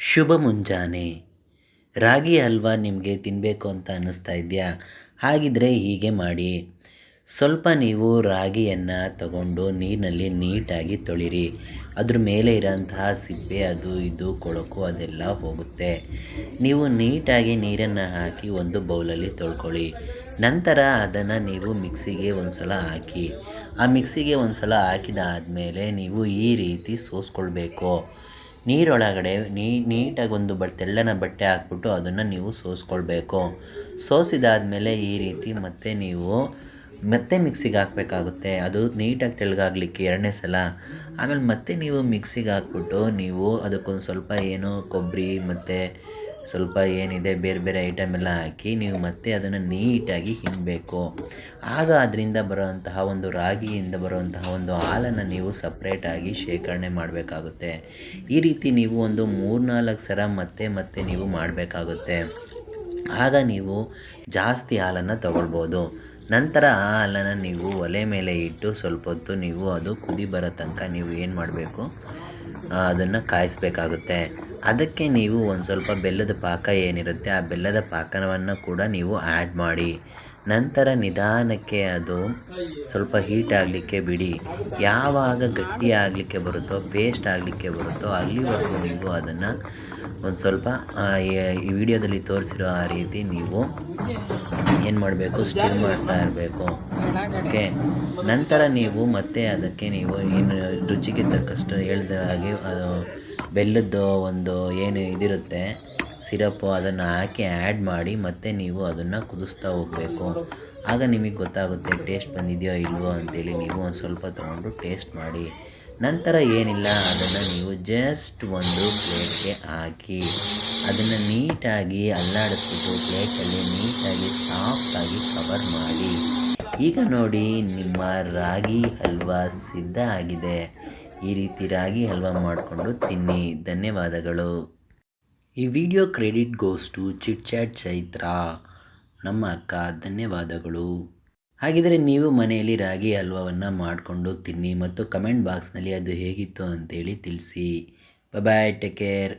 ಶುಭ ಮುಂಜಾನೆ. ರಾಗಿ ಹಲ್ವಾ ನಿಮಗೆ ತಿನ್ನಬೇಕು ಅಂತ ಅನ್ನಿಸ್ತಾ ಇದೆಯಾ? ಹಾಗಿದ್ರೆ ಹೀಗೆ ಮಾಡಿ. ಸ್ವಲ್ಪ ನೀವು ರಾಗಿಯನ್ನು ತಗೊಂಡು ನೀರಿನಲ್ಲಿ ನೀಟಾಗಿ ತೊಳಿರಿ. ಅದ್ರ ಮೇಲೆ ಇರೋಂತಹ ಸಿಪ್ಪೆ, ಅದು ಇದು, ಕೊಳಕು ಅದೆಲ್ಲ ಹೋಗುತ್ತೆ. ನೀವು ನೀಟಾಗಿ ನೀರನ್ನು ಹಾಕಿ ಒಂದು ಬೌಲಲ್ಲಿ ತೊಳ್ಕೊಳ್ಳಿ. ನಂತರ ಅದನ್ನು ನೀವು ಮಿಕ್ಸಿಗೆ ಒಂದು ಸಲ ಹಾಕಿ. ಆ ಮಿಕ್ಸಿಗೆ ಒಂದು ಸಲ ಹಾಕಿದಾದಮೇಲೆ ನೀವು ಈ ರೀತಿ ಸೋಸ್ಕೊಳ್ಬೇಕು. ನೀರೊಳಗಡೆ ನೀಟಾಗಿ ಒಂದು ಬ, ತೆಳ್ಳನ ಬಟ್ಟೆ ಹಾಕ್ಬಿಟ್ಟು ಅದನ್ನು ನೀವು ಸೋಸ್ಕೊಳ್ಬೇಕು. ಸೋಸಿದಾದಮೇಲೆ ಈ ರೀತಿ ಮತ್ತೆ ನೀವು ಮತ್ತೆ ಮಿಕ್ಸಿಗೆ ಹಾಕಬೇಕಾಗುತ್ತೆ. ಅದು ನೀಟಾಗಿ ತೆಳ್ಳಗಾಗಲಿಕ್ಕೆ ಎರಡನೇ ಸಲ. ಆಮೇಲೆ ಮತ್ತೆ ನೀವು ಮಿಕ್ಸಿಗೆ ಹಾಕ್ಬಿಟ್ಟು ನೀವು ಅದಕ್ಕೊಂದು ಸ್ವಲ್ಪ ಏನು ಕೊಬ್ಬರಿ ಮತ್ತು ಸ್ವಲ್ಪ ಏನಿದೆ, ಬೇರೆ ಬೇರೆ ಐಟಮ್ ಎಲ್ಲ ಹಾಕಿ ನೀವು ಮತ್ತೆ ಅದನ್ನು ನೀಟಾಗಿ ಹಿಂಡಬೇಕು ಆಗ ಅದರಿಂದ ಬರುವಂತಹ ಒಂದು ರಾಗಿಯಿಂದ ಬರುವಂತಹ ಒಂದು ಹಾಲನ್ನು ನೀವು ಸಪ್ರೇಟಾಗಿ ಶೇಖರಣೆ ಮಾಡಬೇಕಾಗುತ್ತೆ. ಈ ರೀತಿ ನೀವು ಒಂದು ಮೂರ್ನಾಲ್ಕು ಸರ ಮತ್ತೆ ಮತ್ತೆ ನೀವು ಮಾಡಬೇಕಾಗುತ್ತೆ. ಆಗ ನೀವು ಜಾಸ್ತಿ ಹಾಲನ್ನು ತಗೊಳ್ಬೋದು. ನಂತರ ಆ ಹಾಲನ್ನು ನೀವು ಒಲೆ ಮೇಲೆ ಇಟ್ಟು ಸ್ವಲ್ಪ ಹೊತ್ತು ನೀವು ಅದು ಕುದಿ ಬರೋ ತನಕ ನೀವು ಏನು ಮಾಡಬೇಕು? ಅದನ್ನು ಕಾಯಿಸ್ಬೇಕಾಗುತ್ತೆ. ಅದಕ್ಕೆ ನೀವು ಒಂದು ಸ್ವಲ್ಪ ಬೆಲ್ಲದ ಪಾಕ ಏನಿರುತ್ತೆ ಆ ಬೆಲ್ಲದ ಪಾಕವನ್ನು ಕೂಡ ನೀವು ಆ್ಯಡ್ ಮಾಡಿ. ನಂತರ ನಿಧಾನಕ್ಕೆ ಅದು ಸ್ವಲ್ಪ ಹೀಟ್ ಆಗಲಿಕ್ಕೆ ಬಿಡಿ. ಯಾವಾಗ ಗಟ್ಟಿ ಆಗಲಿಕ್ಕೆ ಬರುತ್ತೋ ಪೇಸ್ಟ್ ಆಗಲಿಕ್ಕೆ ಬರುತ್ತೋ, ಅಲ್ಲಿವರೆಗೂ ನೀವು ಅದನ್ನು ಒಂದು ಸ್ವಲ್ಪ ಈ ವಿಡಿಯೋದಲ್ಲಿ ತೋರಿಸಿರೋ ಆ ರೀತಿ ನೀವು ಏನು ಮಾಡಬೇಕು? ಸ್ಟಿರ್ ಮಾಡ್ತಾ ಇರಬೇಕು. ಓಕೆ ನಂತರ ನೀವು ಮತ್ತೆ ಅದಕ್ಕೆ ನೀವು ಏನು ರುಚಿಗೆ ತಕ್ಕಷ್ಟು ಹೇಳಿದ ಹಾಗೆ, ಅದು ಬೆಲ್ಲದ್ದು ಒಂದು ಏನು ಇದಿರುತ್ತೆ ಸಿರಪ್ಪು ಅದನ್ನು ಹಾಕಿ ಆ್ಯಡ್ ಮಾಡಿ ಮತ್ತೆ ನೀವು ಅದನ್ನು ಕುದಿಸ್ತಾ ಹೋಗಬೇಕು. ಆಗ ನಿಮಗೆ ಗೊತ್ತಾಗುತ್ತೆ ಟೇಸ್ಟ್ ಬಂದಿದೆಯೋ ಇಲ್ವೋ ಅಂತೇಳಿ ನೀವು ಒಂದು ಸ್ವಲ್ಪ ತೊಗೊಂಡು ಟೇಸ್ಟ್ ಮಾಡಿ. ನಂತರ ಏನಿಲ್ಲ, ಅದನ್ನು ನೀವು ಜಸ್ಟ್ ಒಂದು ಪ್ಲೇಟ್ಗೆ ಹಾಕಿ, ಅದನ್ನು ನೀಟಾಗಿ ಅಲ್ಲಾಡಿಸ್ಬಿಟ್ಟು ಪ್ಲೇಟಲ್ಲಿ ನೀಟಾಗಿ ಸಾಫ್ಟಾಗಿ ಕವರ್ ಮಾಡಿ. ಈಗ ನೋಡಿ, ನಿಮ್ಮ ರಾಗಿ ಹಲ್ವಾ ಸಿದ್ಧ ಆಗಿದೆ. ಈ ರೀತಿ ರಾಗಿ ಹಲ್ವಾ ಮಾಡಿಕೊಂಡು ತಿನ್ನಿ. ಧನ್ಯವಾದಗಳು. ಈ video credit goes to chit chat Chaitra. ನಮ್ಮ ಅಕ್ಕ, ಧನ್ಯವಾದಗಳು. ಹಾಗಿದ್ರೆ ನೀವು ಮನೆಯಲ್ಲಿ ರಾಗಿ ಹಲ್ವವನ್ನು ಮಾಡಿಕೊಂಡು ತಿನ್ನಿ ಮತ್ತು ಕಮೆಂಟ್ ಬಾಕ್ಸ್ನಲ್ಲಿ ಅದು ಹೇಗಿತ್ತು ಅಂತೇಳಿ ತಿಳಿಸಿ. Bye take care